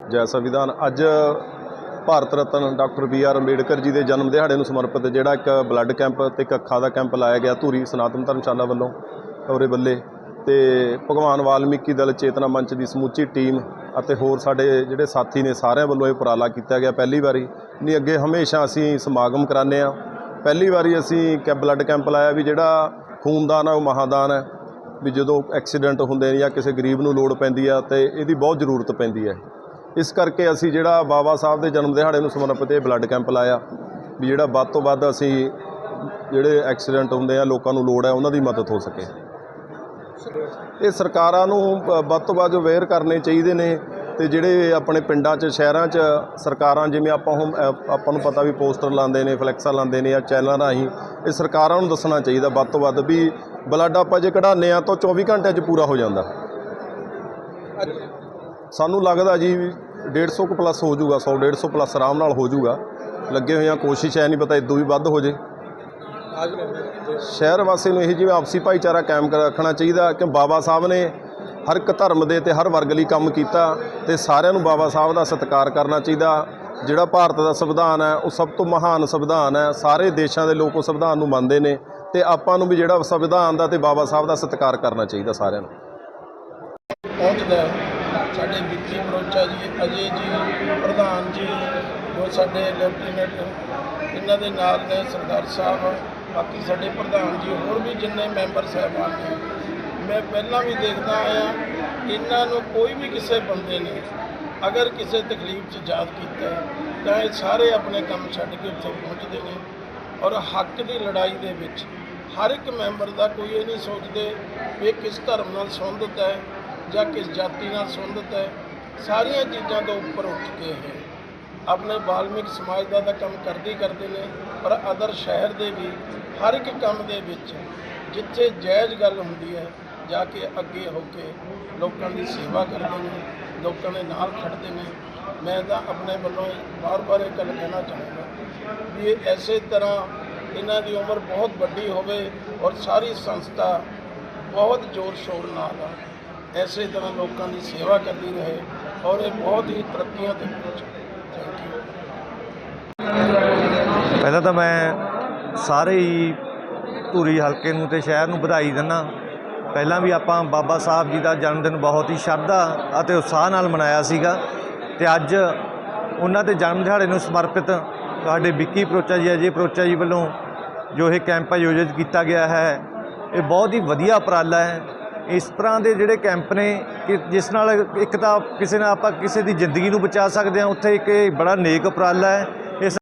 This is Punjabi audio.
ਜੈ ਸੰਵਿਧਾਨ। ਅੱਜ Bharat Ratna doctor B R Ambedkar ji ਦੇ ਜਨਮ ਦਿਹਾੜੇ ਨੂੰ ਸਮਰਪਿਤ ਜਿਹੜਾ ਇੱਕ ਬਲੱਡ ਕੈਂਪ ਤੇ ਇੱਕ ਅੱਖਾਂ ਦਾ ਕੈਂਪ ਲਾਇਆ ਗਿਆ ਧੂਰੀ ਸਨਾਤਨ ਧਰਮਸ਼ਾਲਾ ਵੱਲੋਂ ਔਰੇ ਬੱਲੇ। ਤੇ ਭਗਵਾਨ ਵਾਲਮੀਕੀ ਦਲ ਚੇਤਨਾ ਮੰਚ ਦੀ ਸਮੁੱਚੀ ਟੀਮ ਅਤੇ ਹੋਰ ਸਾਡੇ ਜਿਹੜੇ ਸਾਥੀ ਨੇ ਸਾਰਿਆਂ ਵੱਲੋਂ ਇਹ ਉਪਰਾਲਾ ਕੀਤਾ ਗਿਆ। ਪਹਿਲੀ ਵਾਰੀ ਨਹੀਂ ਅੱਗੇ ਹਮੇਸ਼ਾ ਅਸੀਂ ਸਮਾਗਮ ਕਰਾਉਂਦੇ ਆ ਪਹਿਲੀ ਵਾਰੀ ਅਸੀਂ ਕੈ ਬਲੱਡ ਕੈਂਪ ਲਾਇਆ ਵੀ ਜਿਹੜਾ ਖੂਨਦਾਨ ਆ, ਉਹ ਮਹਾਦਾਨ ਹੈ। ਵੀ ਜਦੋਂ ਐਕਸੀਡੈਂਟ ਹੁੰਦੇ ਨੇ ਜਾਂ ਕਿਸੇ ਗਰੀਬ ਨੂੰ ਲੋੜ ਪੈਂਦੀ ਆ ਤੇ ਇਹਦੀ ਬਹੁਤ ਜ਼ਰੂਰਤ ਪੈਂਦੀ ਹੈ। ਇਸ ਕਰਕੇ ਅਸੀਂ ਜਿਹੜਾ ਬਾਬਾ ਸਾਹਿਬ ਦੇ ਜਨਮ ਦਿਹਾੜੇ ਨੂੰ ਸਮਰਪਿਤ ਇਹ ਬਲੱਡ ਕੈਂਪ ਲਾਇਆ, ਵੀ ਜਿਹੜਾ ਵੱਧ ਤੋਂ ਵੱਧ ਅਸੀਂ ਜਿਹੜੇ ਐਕਸੀਡੈਂਟ ਹੁੰਦੇ ਆ, ਲੋਕਾਂ ਨੂੰ ਲੋੜ ਹੈ, ਉਹਨਾਂ ਦੀ ਮਦਦ ਹੋ ਸਕੇ। ਇਹ ਸਰਕਾਰਾਂ ਨੂੰ ਵੱਧ ਤੋਂ ਵੱਧ ਅਵੇਅਰ ਕਰਨੇ ਚਾਹੀਦੇ ਨੇ ਤੇ ਜਿਹੜੇ ਆਪਣੇ ਪਿੰਡਾਂ 'ਚ, ਸ਼ਹਿਰਾਂ 'ਚ ਸਰਕਾਰਾਂ, ਜਿਵੇਂ ਆਪਾਂ ਹੁਣ ਆਪਾਂ ਨੂੰ ਪਤਾ ਵੀ ਪੋਸਟਰ ਲਾਉਂਦੇ ਨੇ, ਫਲੈਕਸਾਂ ਲਾਉਂਦੇ ਨੇ ਜਾਂ ਚੈਨਲਾਂ ਰਾਹੀਂ, ਇਹ ਸਰਕਾਰਾਂ ਨੂੰ ਦੱਸਣਾ ਚਾਹੀਦਾ ਵੱਧ ਤੋਂ ਵੱਧ ਵੀ ਬਲੱਡ ਆਪਾਂ ਜੇ ਕਢਾਉਂਦੇ ਆ ਤਾਂ 24 ਘੰਟਿਆਂ 'ਚ ਪੂਰਾ ਹੋ ਜਾਂਦਾ। ਸਾਨੂੰ ਲੱਗਦਾ ਜੀ 150 ਕੁ ਪਲੱਸ ਹੋ ਜਾਊਗਾ 100 150 ਪਲੱਸ ਆਰਾਮ ਨਾਲ ਹੋ ਜਾਊਗਾ ਲੱਗੇ ਹੋਏ ਆ ਕੋਸ਼ਿਸ਼ ਹੈ ਨਹੀਂ ਪਤਾ ਇਦੋਂ ਵੀ ਵੱਧ ਹੋ ਜੇ ਸ਼ਹਿਰ ਵਾਸੀ ਨੂੰ ਇਹ ਜਿਵੇਂ ਆਪਸੀ ਭਾਈਚਾਰਾ ਕਾਇਮ ਕਰ ਰੱਖਣਾ ਚਾਹੀਦਾ ਕਿ ਬਾਬਾ ਸਾਹਿਬ ਨੇ ਹਰ ਇੱਕ ਧਰਮ ਦੇ ਤੇ ਹਰ ਵਰਗ ਲਈ ਕੰਮ ਕੀਤਾ ਤੇ ਸਾਰਿਆਂ ਨੂੰ ਬਾਬਾ ਸਾਹਿਬ ਦਾ ਸਤਿਕਾਰ ਕਰਨਾ ਚਾਹੀਦਾ ਜਿਹੜਾ ਭਾਰਤ ਦਾ ਸੰਵਿਧਾਨ ਹੈ ਉਹ ਸਭ ਤੋਂ ਮਹਾਨ ਸੰਵਿਧਾਨ ਹੈ ਸਾਰੇ ਦੇਸ਼ਾਂ ਦੇ ਲੋਕ ਉਹ ਸੰਵਿਧਾਨ ਨੂੰ ਮੰਨਦੇ ਨੇ ਤੇ ਆਪਾਂ ਨੂੰ ਵੀ ਜਿਹੜਾ ਸੰਵਿਧਾਨ ਦਾ ਤੇ ਬਾਬਾ ਸਾਹਿਬ ਦਾ ਸਤਿਕਾਰ ਕਰਨਾ ਚਾਹੀਦਾ ਸਾਰਿਆਂ ਨੂੰ ਪਹੁੰਚਦਾ ਸਾਡੇ ਵਿੱਕੀ ਮਰੋਚਾ ਜੀ, ਅਜੇ ਜੀ, ਪ੍ਰਧਾਨ ਜੀ ਜੋ ਸਾਡੇ ਲੈਫਟੀਨੈਂਟ ਇਹਨਾਂ ਦੇ ਨਾਲ ਨੇ ਸਰਦਾਰ ਸਾਹਿਬ, ਬਾਕੀ ਸਾਡੇ ਪ੍ਰਧਾਨ ਜੀ, ਹੋਰ ਵੀ ਜਿੰਨੇ ਮੈਂਬਰ ਸਾਹਿਬਾਨ ਨੇ। ਮੈਂ ਪਹਿਲਾਂ ਵੀ ਦੇਖਦਾ ਆਇਆ, ਇਹਨਾਂ ਨੂੰ ਕੋਈ ਵੀ ਕਿਸੇ ਬੰਦੇ ਨੇ ਅਗਰ ਕਿਸੇ ਤਕਲੀਫ 'ਚ ਯਾਦ ਕੀਤਾ ਤਾਂ ਇਹ ਸਾਰੇ ਆਪਣੇ ਕੰਮ ਛੱਡ ਕੇ ਉੱਥੇ ਪਹੁੰਚਦੇ ਨੇ ਔਰ ਹੱਕ ਦੀ ਲੜਾਈ ਦੇ ਵਿੱਚ ਹਰ ਇੱਕ ਮੈਂਬਰ ਦਾ ਕੋਈ ਇਹ ਨਹੀਂ ਸੋਚਦੇ ਵੀ ਇਹ ਕਿਸ ਧਰਮ ਨਾਲ ਸੰਬੰਧਿਤ ਹੈ ਜਾਂ ਕਿਸ ਜਾਤੀ ਨਾਲ ਸੰਬੰਧਿਤ ਹੈ, ਸਾਰੀਆਂ ਚੀਜ਼ਾਂ ਤੋਂ ਉੱਪਰ ਉੱਠ ਕੇ ਇਹ ਆਪਣੇ ਬਾਲਮਿਕ ਸਮਾਜ ਦਾ ਤਾਂ ਕੰਮ ਕਰਦੇ ਕਰਦੇ ਨੇ, ਪਰ ਅਦਰ ਸ਼ਹਿਰ ਦੇ ਵੀ ਹਰ ਇੱਕ ਕੰਮ ਦੇ ਵਿੱਚ ਜਿੱਥੇ ਜਾਇਜ਼ ਗੱਲ ਹੁੰਦੀ ਹੈ, ਜਾ ਕੇ ਅੱਗੇ ਹੋ ਕੇ ਲੋਕਾਂ ਦੀ ਸੇਵਾ ਕਰਦੇ ਨੇ, ਲੋਕਾਂ ਦੇ ਨਾਲ ਖੜਦੇ ਨੇ। ਮੈਂ ਤਾਂ ਆਪਣੇ ਵੱਲੋਂ ਬਾਰ-ਬਾਰ ਇਹ ਗੱਲ ਕਹਿਣਾ ਚਾਹੁੰਦਾ ਵੀ ਇਹ ਐਸੇ ਤਰ੍ਹਾਂ ਇਹਨਾਂ ਦੀ ਉਮਰ ਬਹੁਤ ਵੱਡੀ ਹੋਵੇ ਔਰ ਸਾਰੀ ਸੰਸਥਾ ਬਹੁਤ ਜ਼ੋਰ ਸ਼ੋਰ ਨਾਲ ਐਸੇ ਤਰ੍ਹਾਂ ਲੋਕਾਂ ਦੀ ਸੇਵਾ ਕਰਦੀ ਰਹੇ ਔਰ ਇਹ ਬਹੁਤ ਹੀ ਤਰੱਕੀਆਂ ਤੇ ਪਹੁੰਚੇ ਥੈਂਕ ਯੂ ਪਹਿਲਾਂ ਤਾਂ ਮੈਂ ਸਾਰੇ ਹੀ ਧੂਰੀ ਹਲਕੇ ਨੂੰ ਤੇ ਸ਼ਹਿਰ ਨੂੰ ਵਧਾਈ ਦਿੰਦਾ। ਪਹਿਲਾਂ ਵੀ ਆਪਾਂ ਬਾਬਾ ਸਾਹਿਬ ਜੀ ਦਾ ਜਨਮ ਦਿਨ ਬਹੁਤ ਹੀ ਸ਼ਰਧਾ ਅਤੇ ਉਤਸ਼ਾਹ ਨਾਲ ਮਨਾਇਆ ਸੀਗਾ ਤੇ ਅੱਜ ਉਹਨਾਂ ਦੇ ਜਨਮ ਦਿਹਾੜੇ ਨੂੰ ਸਮਰਪਿਤ ਸਾਡੇ ਵਿੱਕੀ ਪ੍ਰੋਚਾ ਜੀ ਅਜੇ ਪ੍ਰੋਚਾ ਜੀ ਵੱਲੋਂ ਜੋ ਇਹ ਕੈਂਪ ਆਯੋਜਿਤ ਕੀਤਾ ਗਿਆ ਹੈ, ਇਹ ਬਹੁਤ ਹੀ ਵਧੀਆ ਉਪਰਾਲਾ ਹੈ। ਇਸ ਤਰ੍ਹਾਂ ਦੇ ਜਿਹੜੇ ਕੈਂਪ ਨੇ ਕਿ ਜਿਸ ਨਾਲ ਇੱਕ ਤਾਂ ਕਿਸੇ ਨਾਲ ਆਪਾਂ ਕਿਸੇ ਦੀ ਜ਼ਿੰਦਗੀ ਨੂੰ ਬਚਾ ਸਕਦੇ ਹਾਂ, ਉੱਥੇ ਇੱਕ ਇਹ ਬੜਾ ਨੇਕ ਉਪਰਾਲਾ ਹੈ।